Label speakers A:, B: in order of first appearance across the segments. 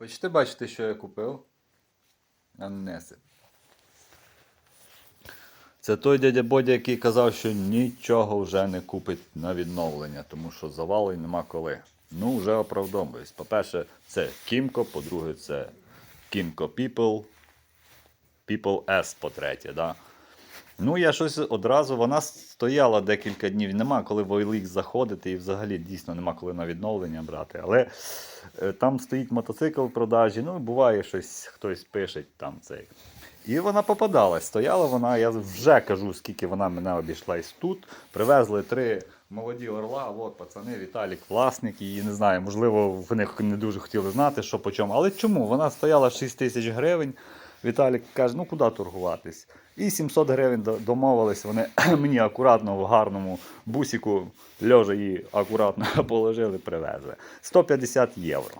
A: Хочете бачити, що я купив? А неси. Це той дядя Бодя, який казав, що нічого вже не купить на відновлення, тому що завали нема коли. Ну, вже оправдовуюсь. По-перше, це Кімко, по-друге, це Кімко People. People S, по-третє, да? Ну, я щось одразу, вона стояла декілька днів, нема коли в заходити і взагалі дійсно нема коли на відновлення брати. Але е, там стоїть мотоцикл в продажі, ну буває щось, хтось пише там цей. І вона попадалась. Стояла вона, я вже кажу, скільки вона мене обійшлась тут. Привезли три молоді орла. От пацани, Віталік, власник її, не знаю, можливо, вони не дуже хотіли знати, що по чому. Але чому? Вона стояла 6 тисяч гривень. Віталік каже, ну куди торгуватись? І 700 гривень домовились. Вони мені акуратно в гарному бусіку льожа її акуратно положили, привезли. 150 євро.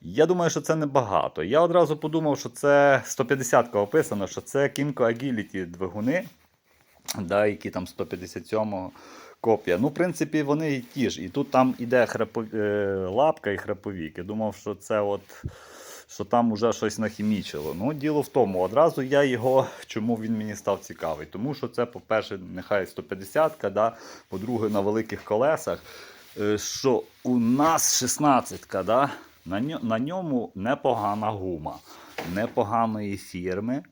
A: Я думаю, що це небагато. Я одразу подумав, що це 150-ка описано, що це Kimco Agility двигуни, да, які там 157 копія. Ну, в принципі, вони і ті ж. І тут там іде храпо... е, лапка і храповік. Я думав, що це от. Що там уже щось нахімічило. Ну, діло в тому, одразу я його, чому він мені став цікавий. Тому що це, по-перше, нехай 150 да? по-друге, на великих колесах. Е, Що у нас 16 да? на ньому непогана гума, непоганої фірми.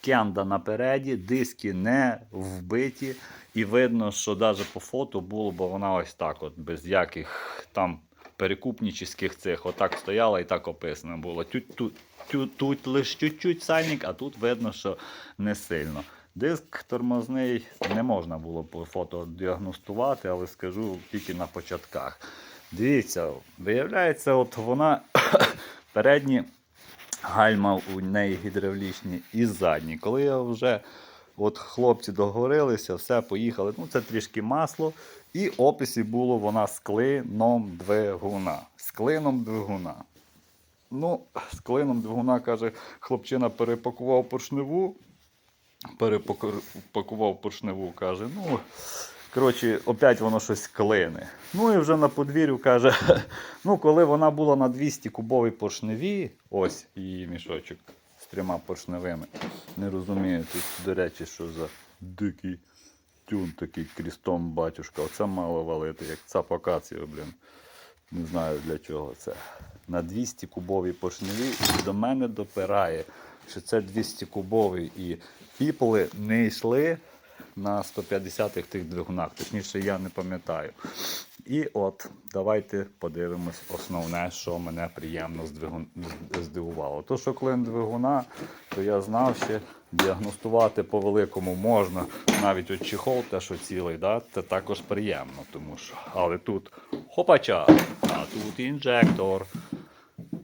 A: Кенда напереді, диски не вбиті. І видно, що навіть по фото було, бо вона ось так, от, без яких там перекупнічних цих, отак стояла і так описано було. Тут, тут, тут, тут лише чуть-чуть сальник, а тут видно, що не сильно. Диск тормозний не можна було по фото діагностувати, але скажу тільки на початках. Дивіться, виявляється, от вона передні гальма у неї гідравлічні і задні. Коли я вже от хлопці договорилися, все, поїхали. Ну, це трішки масло. І описі було вона з клином двигуна. З клином двигуна. Ну, з клином двигуна, каже, хлопчина перепакував поршневу. Перепакував поршневу, каже, ну. Коротше, опять воно щось клине. Ну і вже на подвір'ю каже: ну, коли вона була на 200 кубовій поршневі, ось її мішочок трьома поршневими. Не розумію тут, до речі, що за дикий тюн такий крістом батюшка. Оце мало валити, як цап акацію, блін. Не знаю для чого це. На 200 кубовій поршневі і до мене допирає, що це 200 кубовий і піполи не йшли на 150-х тих двигунах. Точніше, я не пам'ятаю. І от, давайте подивимось основне, що мене приємно здивувало. То, що клин двигуна, то я знав ще діагностувати по великому можна. Навіть от чехол, те, що цілий, да, це також приємно, тому що. Але тут хопача, а тут інжектор.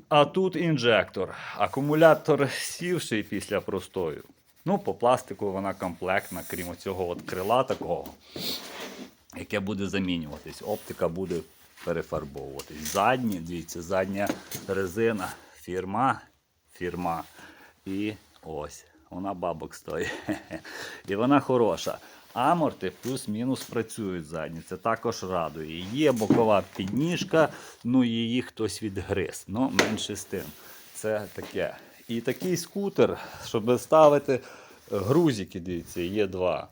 A: А тут інжектор. Акумулятор сівший після простою. Ну, по пластику вона комплектна, крім цього от крила такого, яке буде замінюватись. Оптика буде перефарбовуватись. Задні, дивіться, задня резина, фірма, фірма. І ось, вона бабок стоїть. І вона хороша. Аморти плюс-мінус працюють задні. Це також радує. Є бокова підніжка, ну її хтось відгриз. Ну, менше з тим. Це таке. І такий скутер, щоб ставити грузики, дивіться, є два.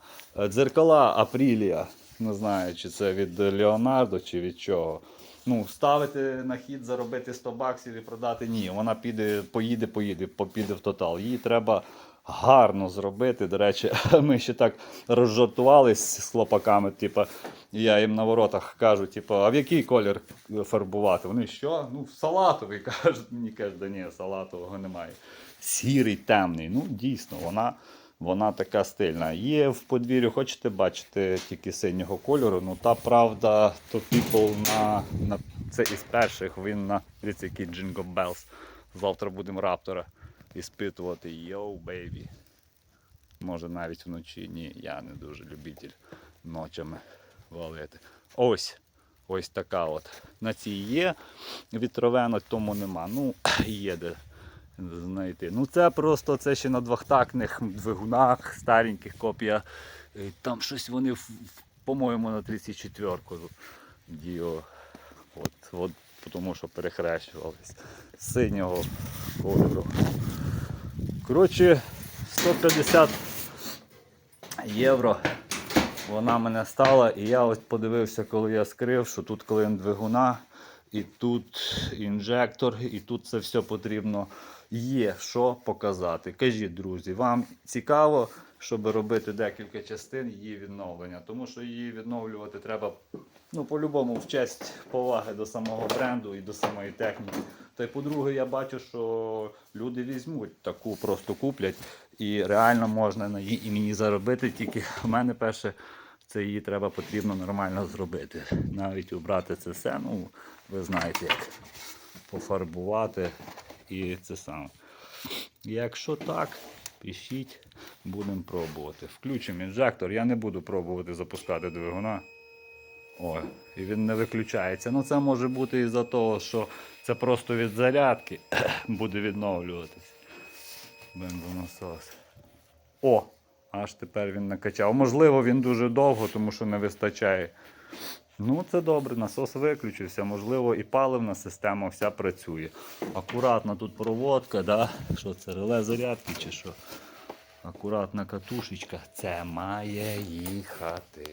A: Дзеркала Апрілія. Не знаю, чи це від Леонардо, чи від чого. Ну, ставити на хід, заробити 100 баксів і продати ні. Вона піде, поїде, поїде, попіде в тотал. Її треба гарно зробити. До речі, ми ще так розжартувались з хлопаками. Типу, я їм на воротах кажу, типу, а в який колір фарбувати? Вони що? Ну, в салатовий кажуть. Мені кажуть, да ні, салатового немає. Сірий, темний. Ну, дійсно, вона. Вона така стильна. Є в подвір'ю, хочете бачити тільки синього кольору. Ну та правда, то People на, на це із перших. Він на який Jingle Bells. Завтра будемо раптора іспитувати. Йоу, бейбі. Може навіть вночі. Ні, я не дуже любитель ночами валити. Ось. Ось така от. На цій є вітровена, тому нема. Ну, є де знайти. Ну це просто це ще на двохтактних двигунах, стареньких копія. Е, Там щось вони, по-моєму, на 34-ку діо. От, от, тому що перехрещувались. синього кольору. Коротше, 150 євро вона мене стала, і я ось подивився, коли я скрив, що тут клин двигуна, і тут інжектор, і тут це все потрібно. Є що показати. Кажіть, друзі, вам цікаво, щоб робити декілька частин її відновлення, тому що її відновлювати треба ну, по-любому в честь поваги до самого бренду і до самої техніки. Та й по-друге, я бачу, що люди візьмуть таку, просто куплять, і реально можна на її імені заробити. Тільки в мене перше, це її треба потрібно нормально зробити. Навіть убрати це все, ну ви знаєте, як пофарбувати і це саме. Якщо так, пишіть, будемо пробувати. Включимо інжектор. Я не буду пробувати запускати двигуна. О, і він не виключається. Ну це може бути із-за того, що це просто від зарядки буде відновлюватись. Бензонасос. О! Аж тепер він накачав. Можливо, він дуже довго, тому що не вистачає. Ну, це добре, насос виключився, можливо, і паливна система вся працює. Акуратна тут проводка, да? що це реле зарядки чи що. Акуратна катушечка. Це має їхати.